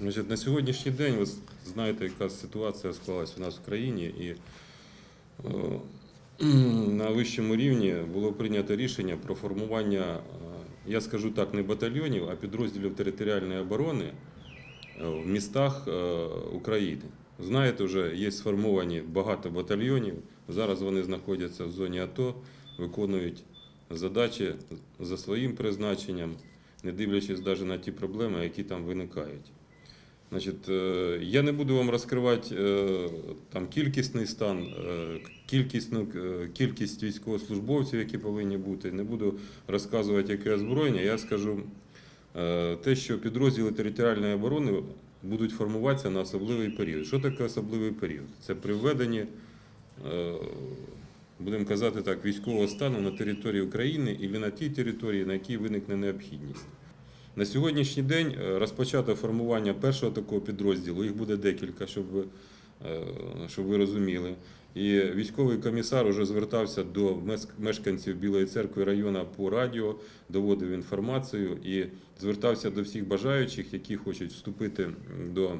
На сьогоднішній день ви знаєте, яка ситуація склалась у нас в країні, і е, на вищому рівні було прийнято рішення про формування, е, я скажу так, не батальйонів, а підрозділів територіальної оборони е, в містах України. Знаєте, вже є сформовані багато батальйонів. Зараз вони знаходяться в зоні АТО, виконують задачі за своїм призначенням, не дивлячись навіть на ті проблеми, які там виникають. Значить, е, я не буду вам розкривати е, там кількісний стан, е, кількісну, кількість військовослужбовців, які повинні бути. Не буду розказувати, яке озброєння. Я скажу те, що підрозділи територіальної оборони будуть формуватися на особливий період. Що таке особливий період? Це при введенні, будемо казати так, військового стану на території України і на тій території, на якій виникне необхідність. На сьогоднішній день е, розпочато формування першого такого підрозділу. Їх буде декілька, щоб ви, е, щоб ви розуміли. І військовий комісар вже звертався до мешканців Білої церкви району по радіо, доводив інформацію і звертався до всіх бажаючих, які хочуть вступити до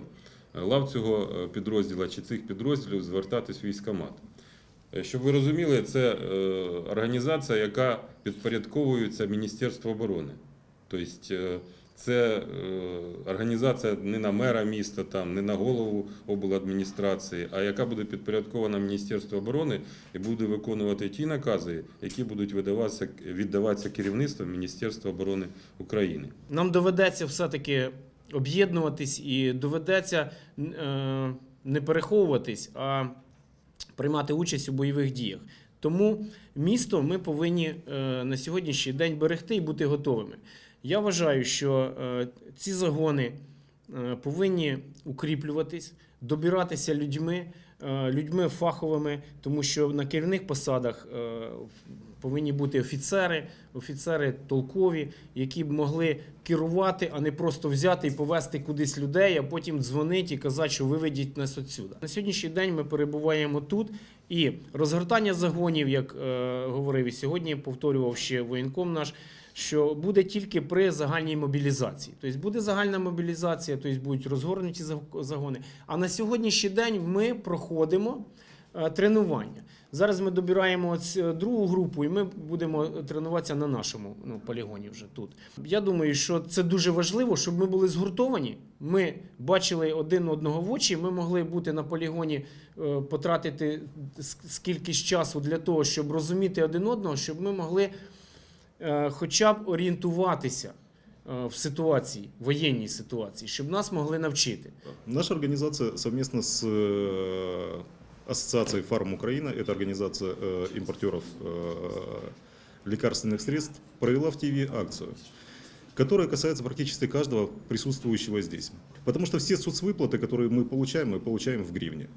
лав цього е, підрозділу чи цих підрозділів, звертатись в військкомат. Е, Щоб ви розуміли, це організація, яка підпорядковується Міністерству оборони. Тобто е, це е, організація не на мера міста, там, не на голову обладміністрації, а яка буде підпорядкована Міністерству оборони і буде виконувати ті накази, які будуть видаватися, віддаватися керівництвом Міністерства оборони України. Нам доведеться все-таки об'єднуватись і доведеться е, не переховуватись, а приймати участь у бойових діях. Тому місто ми повинні на сьогоднішній день берегти і бути готовими. Я вважаю, що е, ці загони е, повинні укріплюватись, добиратися людьми, е, людьми фаховими, тому що на керівних посадах повинні бути офіцери, офіцери толкові, які б могли керувати, а не просто взяти і повести кудись людей, а потім дзвонити і казати, що виведіть нас отсюди. На сьогоднішній день ми перебуваємо тут, і розгортання загонів, як е, говорив і сьогодні, повторював ще воєнком наш. Що буде тільки при загальній мобілізації, тобто буде загальна мобілізація, тобто будуть розгорнуті загони. А на сьогоднішній день ми проходимо е, тренування. Зараз ми добираємо е, другу групу, і ми будемо тренуватися на нашому ну, полігоні вже тут. Я думаю, що це дуже важливо, щоб ми були згуртовані. Ми бачили один одного в очі. Ми могли бути на полігоні, е, потратити скільки часу для того, щоб розуміти один одного, щоб ми могли е, хоча б орієнтуватися е, в ситуації, воєнній ситуації, щоб нас могли навчити. Наша организация совместно с э, Ассоциацией Фарм Украина, это организация э, импортеров э, лекарственных средств, провела в ТВ акцию, которая касается практически каждого присутствующего здесь. Потому что все соцвыплаты, которые мы получаем, мы получаем в гривне.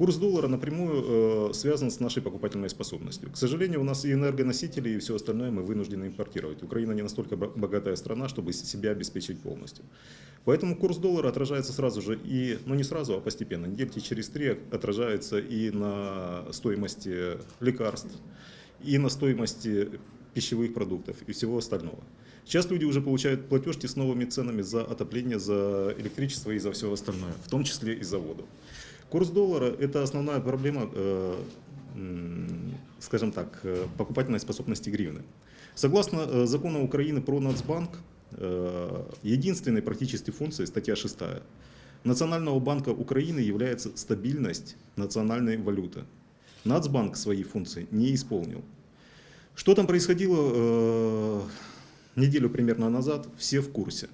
Курс доллара напрямую э, связан с нашей покупательной способностью. К сожалению, у нас и энергоносители, и все остальное мы вынуждены импортировать. Украина не настолько бо- богатая страна, чтобы себя обеспечить полностью. Поэтому курс доллара отражается сразу же и, ну не сразу, а постепенно, недельки через три отражается и на стоимости лекарств, и на стоимости пищевых продуктов и всего остального. Сейчас люди уже получают платежки с новыми ценами за отопление, за электричество и за все остальное, в том числе и за воду. Курс доллара – это основная проблема, э, скажем так, э, покупательной способности гривны. Согласно э, закону Украины про Нацбанк, единственной практически функцией, статья 6, Национального банка Украины является стабильность национальной валюты. Нацбанк свои функции не исполнил. Что там происходило э, неделю примерно назад, все в курсе.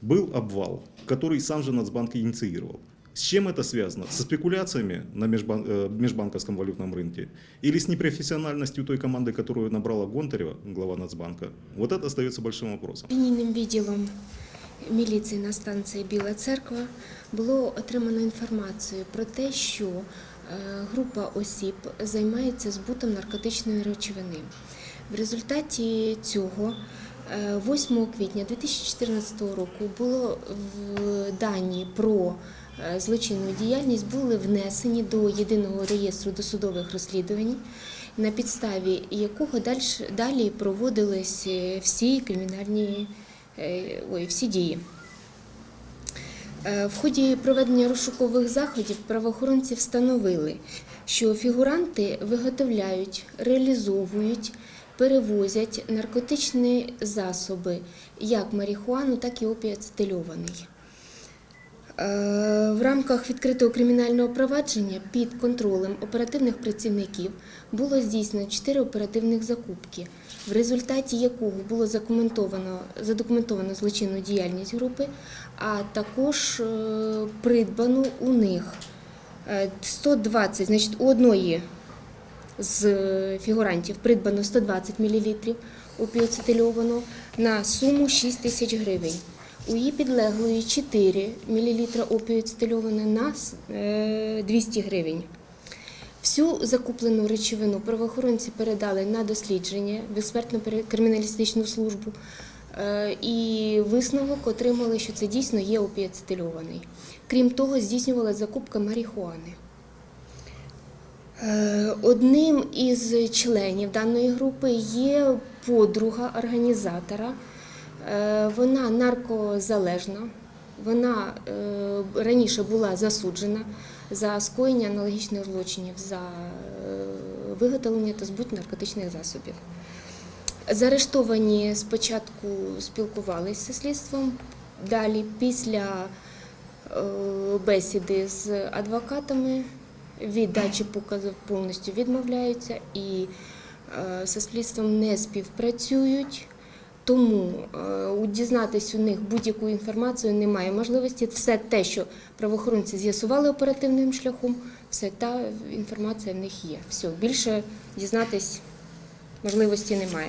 Был обвал, который сам же Нацбанк инициировал. С чем это связано? Со спекуляциями на межбан- э, межбанковском валютном рынке? Или с непрофессиональностью той команды, которую набрала Гонтарева, глава Нацбанка? Вот это остается большим вопросом. Лінійним відділом міліції на станції Біла Церква було отримано інформацію про те, що е, група осіб займається збутом наркотичної речовини. В результаті цього е, 8 квітня 2014 року було в дані про е, злочинну діяльність були внесені до єдиного реєстру досудових розслідувань, на підставі якого далі проводились е, всі кримінальні е, ой, всі дії. Е, В ході проведення розшукових заходів правоохоронці встановили, що фігуранти виготовляють, реалізовують, перевозять наркотичні засоби, як марихуану, так і опіацетильований. Е, В рамках відкритого кримінального провадження під контролем оперативних працівників було здійснено чотири оперативних закупки, в результаті якого було задокументовано, задокументовано злочинну діяльність групи, а також е, придбано у них е, 120, значить, у одної з фігурантів придбано 120 мл опіоцетильованого на суму 6 тисяч гривень. У її підлеглої 4 мл опіоцетильоване на е, 200 гривень. Всю закуплену речовину правоохоронці передали на дослідження в експертно-криміналістичну службу е, і висновок отримали, що це дійсно є опіоцетильований. Крім того, здійснювалася закупка марихуани. Е, Одним із членів даної групи є подруга організатора. Е, Вона наркозалежна. Вона е, раніше була засуджена за скоєння аналогічних злочинів, за е, виготовлення та збут наркотичних засобів. Заарештовані спочатку спілкувалися зі слідством, далі після бесіди з адвокатами від дачі показів повністю відмовляються і зі слідством не співпрацюють. Тому е, дізнатись у них будь-яку інформацію немає можливості. Все те, що правоохоронці з'ясували оперативним шляхом, все та інформація в них є. Все, більше дізнатись можливості немає.